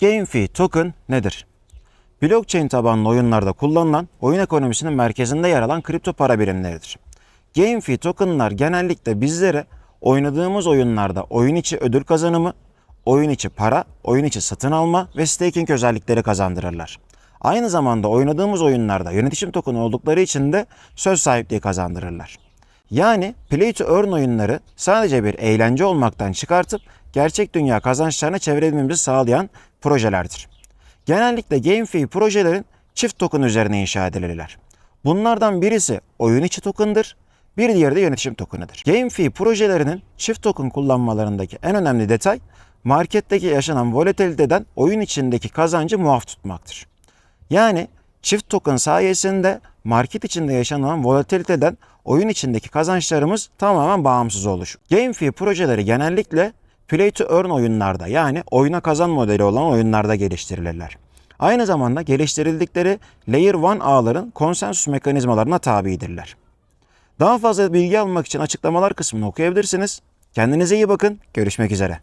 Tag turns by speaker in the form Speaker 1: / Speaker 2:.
Speaker 1: GameFi token nedir? Blockchain tabanlı oyunlarda kullanılan oyun ekonomisinin merkezinde yer alan kripto para birimleridir. GameFi tokenlar genellikle bizlere oynadığımız oyunlarda oyun içi ödül kazanımı, oyun içi para, oyun içi satın alma ve staking özellikleri kazandırırlar. Aynı zamanda oynadığımız oyunlarda yönetişim tokeni oldukları için de söz sahipliği kazandırırlar. Yani play to earn oyunları sadece bir eğlence olmaktan çıkartıp gerçek dünya kazançlarına çevirebilmemizi sağlayan projelerdir. Genellikle GameFi projelerin çift token üzerine inşa edilirler. Bunlardan birisi oyun içi token'dır, bir diğeri de yönetişim token'ıdır. GameFi projelerinin çift token kullanmalarındaki en önemli detay marketteki yaşanan volatiliteden oyun içindeki kazancı muaf tutmaktır. Yani çift token sayesinde market içinde yaşanan volatiliteden oyun içindeki kazançlarımız tamamen bağımsız olur. GameFi projeleri genellikle play to earn oyunlarda yani oyuna kazan modeli olan oyunlarda geliştirilirler. Aynı zamanda geliştirildikleri Layer 1 ağların konsensus mekanizmalarına tabidirler. Daha fazla bilgi almak için açıklamalar kısmını okuyabilirsiniz. Kendinize iyi bakın. Görüşmek üzere.